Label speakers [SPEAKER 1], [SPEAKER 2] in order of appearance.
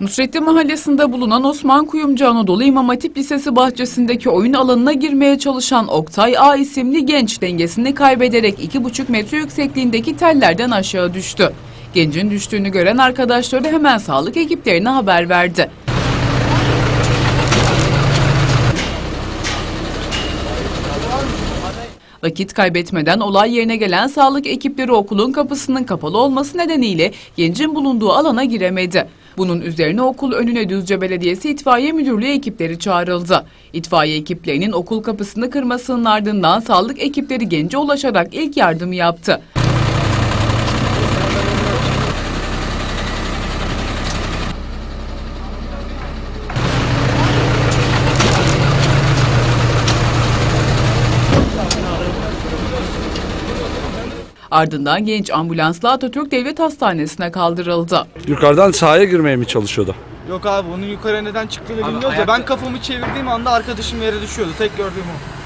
[SPEAKER 1] Nusrettin Mahallesi'nde bulunan Osman Kuyumcu Anadolu İmam Hatip Lisesi bahçesindeki oyun alanına girmeye çalışan Oktay A isimli genç dengesini kaybederek 2,5 metre yüksekliğindeki tellerden aşağı düştü. Gencin düştüğünü gören arkadaşları hemen sağlık ekiplerine haber verdi. Vakit kaybetmeden olay yerine gelen sağlık ekipleri okulun kapısının kapalı olması nedeniyle gencin bulunduğu alana giremedi. Bunun üzerine okul önüne Düzce Belediyesi İtfaiye Müdürlüğü ekipleri çağrıldı. İtfaiye ekiplerinin okul kapısını kırmasının ardından sağlık ekipleri gence ulaşarak ilk yardımı yaptı. Ardından genç ambulansla Atatürk Devlet Hastanesi'ne kaldırıldı.
[SPEAKER 2] Yukarıdan sahaya girmeye mi çalışıyordu?
[SPEAKER 3] Yok abi bunun yukarı neden çıktığını bilmiyoruz ya. Ben kafamı çevirdiğim anda arkadaşım yere düşüyordu. Tek gördüğüm o.